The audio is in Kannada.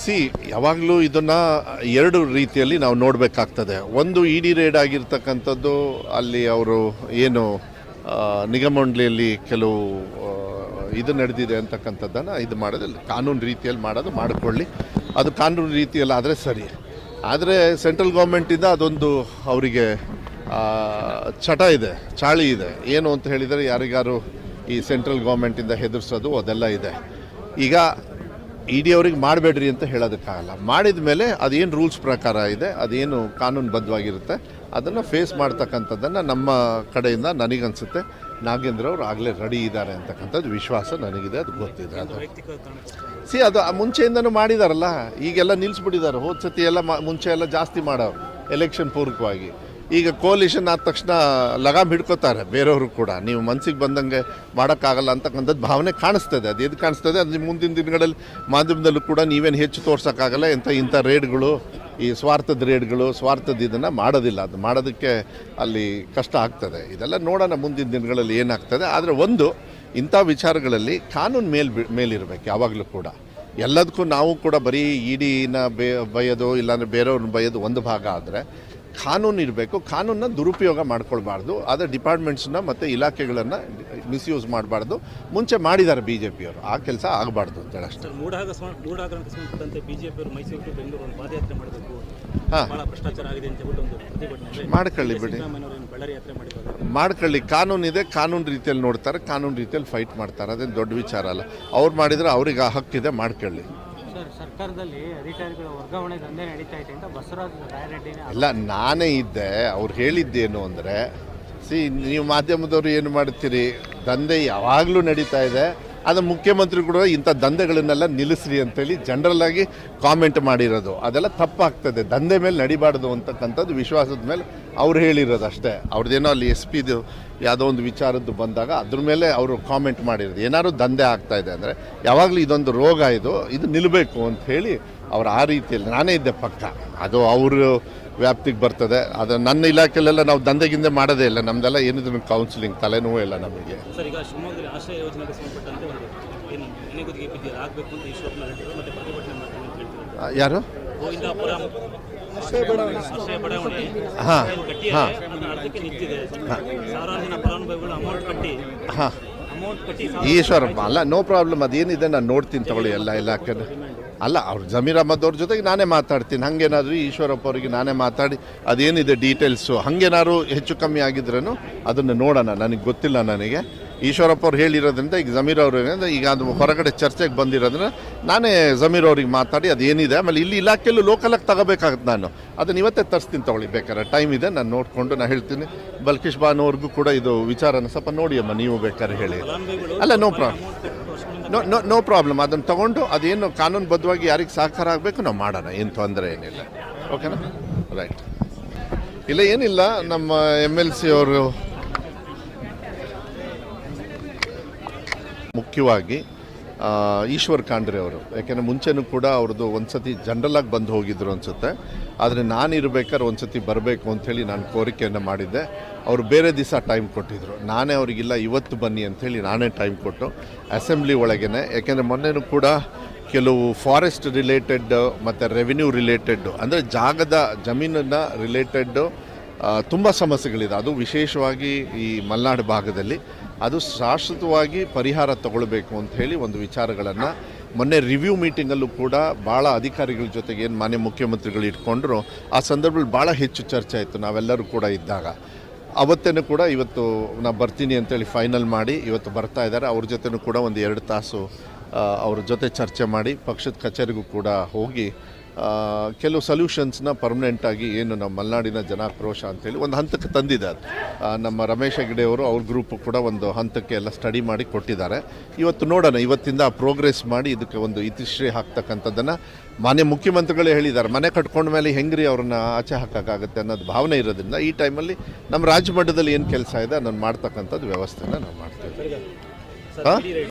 ಸಿ, ಯಾವಾಗಲೂ ಇದನ್ನು ಎರಡು ರೀತಿಯಲ್ಲಿ ನಾವು ನೋಡಬೇಕಾಗ್ತದೆ. ಒಂದು ಇ ಡಿ ರೇಡ್ ಆಗಿರ್ತಕ್ಕಂಥದ್ದು, ಅಲ್ಲಿ ಅವರು ಏನು ನಿಗಮಮಂಡಳಿಯಲ್ಲಿ ನಿಗಮ ಮಂಡಳಿಯಲ್ಲಿ ಕೆಲವು ಇದು ನಡೆದಿದೆ ಅಂತಕ್ಕಂಥದ್ದನ್ನು ಇದು ಮಾಡೋದು ಕಾನೂನು ರೀತಿಯಲ್ಲಿ ಮಾಡೋದು, ಮಾಡಿಕೊಳ್ಳಿ. ಅದು ಕಾನೂನು ರೀತಿಯಲ್ಲಿ ಆದರೆ ಸರಿ. ಆದರೆ ಸೆಂಟ್ರಲ್ ಗೌರ್ಮೆಂಟಿಂದ ಅದೊಂದು ಅವರಿಗೆ ಚಟ ಇದೆ, ಚಾಳಿ ಇದೆ. ಏನು ಅಂತ ಹೇಳಿದರೆ ಯಾರಿಗಾರು ಈ ಸೆಂಟ್ರಲ್ ಗೌರ್ಮೆಂಟಿಂದ ಹೆದರ್ಸೋದು ಅದೆಲ್ಲ ಇದೆ. ಈಗ ಇ ಡಿ ಅವ್ರಿಗೆ ಮಾಡಬೇಡ್ರಿ ಅಂತ ಹೇಳೋದಕ್ಕಾಗಲ್ಲ. ಮಾಡಿದ ಮೇಲೆ ಅದೇನು ರೂಲ್ಸ್ ಪ್ರಕಾರ ಇದೆ, ಅದೇನು ಕಾನೂನುಬದ್ಧವಾಗಿರುತ್ತೆ, ಅದನ್ನು ಫೇಸ್ ಮಾಡ್ತಕ್ಕಂಥದ್ದನ್ನು ನಮ್ಮ ಕಡೆಯಿಂದ ನನಗನ್ಸುತ್ತೆ. ನಾಗೇಂದ್ರ ಅವರು ಆಗಲೇ ರೆಡಿ ಇದ್ದಾರೆ ಅಂತಕ್ಕಂಥದ್ದು ವಿಶ್ವಾಸ ನನಗಿದೆ, ಅದು ಗೊತ್ತಿದೆ ಅದು. ಸಿ, ಅದು ಮುಂಚೆಯಿಂದನೂ ಮಾಡಿದಾರಲ್ಲ, ಈಗೆಲ್ಲ ನಿಲ್ಲಿಸ್ಬಿಟ್ಟಿದ್ದಾರೆ ಹೋದ ಸತಿ ಎಲ್ಲ ಮುಂಚೆ ಎಲ್ಲ ಜಾಸ್ತಿ ಮಾಡೋರು ಎಲೆಕ್ಷನ್ ಪೂರ್ವಕವಾಗಿ ಈಗ ಕೋಲಿಷನ್ ಆದ ತಕ್ಷಣ ಲಗಾಮ್ ಹಿಡ್ಕೋತಾರೆ, ಬೇರೆಯವರು ಕೂಡ. ನೀವು ಮನಸ್ಸಿಗೆ ಬಂದಂಗೆ ಮಾಡೋಕ್ಕಾಗಲ್ಲ ಅಂತಕ್ಕಂಥದ್ದು ಭಾವನೆ ಕಾಣಿಸ್ತದೆ. ಅದು ಎದು ಕಾಣಿಸ್ತದೆ? ಅದು ಮುಂದಿನ ದಿನಗಳಲ್ಲಿ, ಮಾಧ್ಯಮದಲ್ಲೂ ಕೂಡ ನೀವೇನು ಹೆಚ್ಚು ತೋರ್ಸೋಕ್ಕಾಗಲ್ಲ? ಇಂಥ ಇಂಥ ರೇಡ್ಗಳು, ಈ ಸ್ವಾರ್ಥದ ರೇಡ್ಗಳು, ಸ್ವಾರ್ಥದ ಇದನ್ನು ಮಾಡೋದಿಲ್ಲ. ಅದು ಮಾಡೋದಕ್ಕೆ ಅಲ್ಲಿ ಕಷ್ಟ ಆಗ್ತದೆ. ಇದೆಲ್ಲ ನೋಡೋಣ ಮುಂದಿನ ದಿನಗಳಲ್ಲಿ ಏನಾಗ್ತದೆ. ಆದರೆ ಒಂದು, ಇಂಥ ವಿಚಾರಗಳಲ್ಲಿ ಕಾನೂನು ಮೇಲ್ ಮೇಲಿರಬೇಕು ಯಾವಾಗಲೂ ಕೂಡ. ಎಲ್ಲದಕ್ಕೂ ನಾವು ಕೂಡ ಬರೀ ಇಡಿನ ಬೇ ಬೈಯೋದು ಇಲ್ಲಾಂದರೆ ಬೇರೆಯವ್ರನ್ನ ಬೈಯೋದು ಒಂದು ಭಾಗ ಆದರೆ ಕಾನೂನು ಇರಬೇಕು ಕಾನೂನನ್ನ ದುರುಪಯೋಗ ಮಾಡ್ಕೊಳ್ಬಾರ್ದು. ಆದರೆ ಡಿಪಾರ್ಟ್ಮೆಂಟ್ಸ್ನ ಮತ್ತು ಇಲಾಖೆಗಳನ್ನು ಮಿಸ್ಯೂಸ್ ಮಾಡಬಾರ್ದು. ಮುಂಚೆ ಮಾಡಿದ್ದಾರೆ ಬಿ ಜೆ ಪಿಯವರು ಆ ಕೆಲಸ ಆಗಬಾರ್ದು ಅಂತೇಳಿ ಅಷ್ಟೇ. ಪ್ರತಿಭಟನೆ ಮಾಡ್ಕೊಳ್ಳಿ ಬಿಡಿ. ಮಾಡ್ಕೊಳ್ಳಿ. ಕಾನೂನಿದೆ ಇದೆ ಕಾನೂನು ರೀತಿಯಲ್ಲಿ ನೋಡ್ತಾರೆ ಕಾನೂನು ರೀತಿಯಲ್ಲಿ ಫೈಟ್ ಮಾಡ್ತಾರೆ. ಅದೇನು ದೊಡ್ಡ ವಿಚಾರ ಅಲ್ಲ. ಅವ್ರು ಮಾಡಿದರೆ ಅವ್ರಿಗೆ ಆ ಹಕ್ಕಿದೆ ಮಾಡ್ಕೊಳ್ಳಿ. ಸರ್ ಸರ್ಕಾರದಲ್ಲಿ ಅಧಿಕಾರಿಗಳ ವರ್ಗಾವಣೆ ದಂಧೆ ನಡೀತಾ ಇದೆ ಅಂತ ಬಸವರಾಜ ರಾಯರೆಡ್ಡಿನೇ ಅಲ್ಲ ನಾನೇ ಇದ್ದೆ. ಅವ್ರು ಹೇಳಿದ್ದೇನು ಅಂದರೆ, ಸಿ, ನೀವು ಮಾಧ್ಯಮದವರು ಏನು ಮಾಡ್ತೀರಿ ದಂಧೆ ಯಾವಾಗಲೂ ನಡೀತಾ ಇದೆ. ಅದು ಮುಖ್ಯಮಂತ್ರಿ ಕೂಡ ಇಂಥ ದಂಧೆಗಳನ್ನೆಲ್ಲ ನಿಲ್ಲಿಸ್ರಿ ಅಂತೇಳಿ ಜನರಲ್ ಆಗಿ ಕಾಮೆಂಟ್ ಮಾಡಿರೋದು. ಅದೆಲ್ಲ ತಪ್ಪಾಗ್ತದೆ. ದಂಧೆ ಮೇಲೆ ನಡಿಬಾರ್ದು ಅಂತಕ್ಕಂಥದ್ದು ವಿಶ್ವಾಸದ ಮೇಲೆ ಅವ್ರು ಹೇಳಿರೋದು ಅಷ್ಟೇ. ಅವ್ರದ್ದೇನೋ ಅಲ್ಲಿ ಎಸ್ ಪಿದು ಯಾವುದೋ ಒಂದು ವಿಚಾರದ್ದು ಬಂದಾಗ ಅದ್ರ ಮೇಲೆ ಅವರು ಕಾಮೆಂಟ್ ಮಾಡಿರೋದು. ಏನಾದ್ರು ದಂಧೆ ಆಗ್ತಾ ಇದೆ ಅಂದರೆ ಯಾವಾಗಲೂ ಇದೊಂದು ರೋಗ ಇದು. ಇದು ನಿಲ್ಲಬೇಕು ಅಂತ ಹೇಳಿ ಅವ್ರು ಆ ರೀತಿಯಲ್ಲಿ ನಾನೇ ಇದ್ದೆ ಪಕ್ಕ. ಅದು ಅವರು ವ್ಯಾಪ್ತಿಗೆ ಬರ್ತದೆ. ಅದು ನನ್ನ ಇಲಾಖೆಯಲ್ಲೆಲ್ಲ ನಾವು ದಂಧೆಗಿಂದೆ ಮಾಡೋದೇ ಇಲ್ಲ. ನಮ್ದೆಲ್ಲ ಏನಿದ್ರು ಕೌನ್ಸಿಲಿಂಗ್ ತಲೆನೋವು ಇಲ್ಲ ನಮಗೆ. ಯಾರು? ಹಾಂ ಹಾಂ. ಹಾ, ಈಶ್ವರಪ್ಪ ಅಲ್ಲ ನೋ ಪ್ರಾಬ್ಲಮ್ ಅದೇನಿದೆ ನಾನು ನೋಡ್ತೀನಿ ತಗೊಳ್ಳಿ ಎಲ್ಲ ಇಲಾಖೆನ. ಅಲ್ಲ, ಅವ್ರು ಜಮೀರ್ ಅಹಮದ್ ಅವ್ರ ಜೊತೆಗೆ ನಾನೇ ಮಾತಾಡ್ತೀನಿ. ಹಂಗೇನಾದರೂ ಈಶ್ವರಪ್ಪ ಅವರಿಗೆ ನಾನೇ ಮಾತಾಡಿ, ಅದೇನಿದೆ ಡೀಟೇಲ್ಸು ಹಂಗೇನಾದ್ರು ಹೆಚ್ಚು ಕಮ್ಮಿ ಆಗಿದ್ರೂ ಅದನ್ನು ನೋಡೋಣ. ನನಗೆ ಗೊತ್ತಿಲ್ಲ ನನಗೆ. ಈಶ್ವರಪ್ಪ ಅವ್ರು ಹೇಳಿರೋದ್ರಿಂದ ಈಗ ಜಮೀರ್ ಅವರು ಏನಂದ್ರೆ ಈಗ ಅದು ಹೊರಗಡೆ ಚರ್ಚೆಗೆ ಬಂದಿರೋದ್ರಿಂದ ನಾನೇ ಜಮೀರ್ ಅವ್ರಿಗೆ ಮಾತಾಡಿ ಅದೇನಿದೆ. ಆಮೇಲೆ ಇಲ್ಲಿ ಇಲಾಖೆಯಲ್ಲೂ ಲೋಕಲಾಗಿ ತಗೋಬೇಕಾಗುತ್ತೆ ನಾನು. ಅದನ್ನು ಇವತ್ತೇ ತರಿಸ್ತೀನಿ ತಗೊಳ್ಳಿ, ಬೇಕಾದ್ರೆ. ಟೈಮ್ ಇದೆ, ನಾನು ನೋಡಿಕೊಂಡು ನಾನು ಹೇಳ್ತೀನಿ. ಬಲ್ಕಿಶ್ ಬಾನವ್ರಿಗೂ ಕೂಡ ಇದು ವಿಚಾರನ ಸ್ವಲ್ಪ ನೋಡಿ ಅಮ್ಮ, ನೀವು ಬೇಕಾದ್ರೆ ಹೇಳಿ. ಅಲ್ಲ no problem no no no problem ಅದನ್ನು ತೊಗೊಂಡು ಅದೇನು ಕಾನೂನುಬದ್ಧವಾಗಿ ಯಾರಿಗೆ ಸಹಕಾರ ಆಗಬೇಕು ನಾವು ಮಾಡೋಣ. ಏನು ತೊಂದರೆ ಏನಿಲ್ಲ. ಓಕೆನಾ ರೈಟ್ ಇಲ್ಲ, ಏನಿಲ್ಲ. ನಮ್ಮ ಎಂ ಎಲ್ ಸಿ ಅವರು ಮುಖ್ಯವಾಗಿ ಈಶ್ವರ್ ಖಾಂಡ್ರೆ ಅವರು. ಯಾಕೆಂದರೆ ಮುಂಚೆನೂ ಕೂಡ ಅವ್ರದ್ದು ಒಂದು ಸತಿ ಜನರಲಾಗಿ ಬಂದು ಹೋಗಿದ್ರು ಅನಿಸುತ್ತೆ. ಆದರೆ ನಾನು ಇರಬೇಕಾದ್ರೆ ಒಂದು ಸತಿ ಬರಬೇಕು ಅಂಥೇಳಿ ನಾನು ಕೋರಿಕೆಯನ್ನು ಮಾಡಿದ್ದೆ. ಅವರು ಬೇರೆ ದಿವಸ ಟೈಮ್ ಕೊಟ್ಟಿದ್ದರು ನಾನೇ ಅವರಿಗಿಲ್ಲ, ಇವತ್ತು ಬನ್ನಿ ಅಂಥೇಳಿ ನಾನೇ ಟೈಮ್ ಕೊಟ್ಟು ಅಸೆಂಬ್ಲಿ ಒಳಗೇನೆ. ಯಾಕೆಂದರೆ ಮೊನ್ನೆನೂ ಕೂಡ ಕೆಲವು ಫಾರೆಸ್ಟ್ ರಿಲೇಟೆಡ್ ಮತ್ತು ರೆವಿನ್ಯೂ ರಿಲೇಟೆಡ್ ಅಂದರೆ ಜಾಗದ ಜಮೀನನ್ನ ರಿಲೇಟೆಡ್ ತುಂಬ ಸಮಸ್ಯೆಗಳಿದೆ. ಅದು ವಿಶೇಷವಾಗಿ ಈ ಮಲೆನಾಡು ಭಾಗದಲ್ಲಿ. ಅದು ಶಾಶ್ವತವಾಗಿ ಪರಿಹಾರ ತಗೊಳ್ಬೇಕು ಅಂತ ಹೇಳಿ ಒಂದು ವಿಚಾರಗಳನ್ನು ಮೊನ್ನೆ ರಿವ್ಯೂ ಮೀಟಿಂಗಲ್ಲೂ ಕೂಡ ಭಾಳ ಅಧಿಕಾರಿಗಳ ಜೊತೆಗೆ ಏನು ಮಾನ್ಯ ಮುಖ್ಯಮಂತ್ರಿಗಳು ಇಟ್ಕೊಂಡ್ರು, ಆ ಸಂದರ್ಭದಲ್ಲಿ ಭಾಳ ಹೆಚ್ಚು ಚರ್ಚೆ ಆಯಿತು. ನಾವೆಲ್ಲರೂ ಕೂಡ ಇದ್ದಾಗ. ಅವತ್ತೇನು ಕೂಡ ಇವತ್ತು ನಾವು ಬರ್ತೀನಿ ಅಂತೇಳಿ ಫೈನಲ್ ಮಾಡಿ ಇವತ್ತು ಬರ್ತಾ ಇದ್ದಾರೆ. ಅವ್ರ ಜೊತೆನೂ ಕೂಡ ಒಂದು ಎರಡು ತಾಸು ಅವ್ರ ಜೊತೆ ಚರ್ಚೆ ಮಾಡಿ ಪಕ್ಷದ ಕಚೇರಿಗೂ ಕೂಡ ಹೋಗಿ ಕೆಲವು ಸೊಲ್ಯೂಷನ್ಸ್ನ ಪರ್ಮನೆಂಟಾಗಿ ಏನು ನಮ್ಮ ಮಲೆನಾಡಿನ ಜನಾಕ್ರೋಶ ಅಂತೇಳಿ ಒಂದು ಹಂತಕ್ಕೆ ತಂದಿದ್ದಾರೆ. ನಮ್ಮ ರಮೇಶ ಹೆಗ್ಡೆ ಅವರು ಅವ್ರ ಗ್ರೂಪ್ ಕೂಡ ಒಂದು ಹಂತಕ್ಕೆ ಎಲ್ಲ ಸ್ಟಡಿ ಮಾಡಿ ಕೊಟ್ಟಿದ್ದಾರೆ. ಇವತ್ತು ನೋಡೋಣ ಇವತ್ತಿಂದ ಪ್ರೋಗ್ರೆಸ್ ಮಾಡಿ ಇದಕ್ಕೆ ಒಂದು ಇತಿಶ್ರೀ ಹಾಕ್ತಕ್ಕಂಥದ್ದನ್ನು ಮಾನ್ಯ ಮುಖ್ಯಮಂತ್ರಿಗಳೇ ಹೇಳಿದ್ದಾರೆ. ಮನೆ ಕಟ್ಕೊಂಡ ಮೇಲೆ ಹೆಂಗ್ರಿ ಅವ್ರನ್ನ ಆಚೆ ಹಾಕೋಕ್ಕಾಗತ್ತೆ ಅನ್ನೋದು ಭಾವನೆ ಇರೋದ್ರಿಂದ ಈ ಟೈಮಲ್ಲಿ ನಮ್ಮ ರಾಜ್ಯ ಮಟ್ಟದಲ್ಲಿ ಏನು ಕೆಲಸ ಇದೆ ಅದನ್ನು ಮಾಡ್ತಕ್ಕಂಥದ್ದು ವ್ಯವಸ್ಥೆನ ನಾವು ಮಾಡ್ತೀವಿ.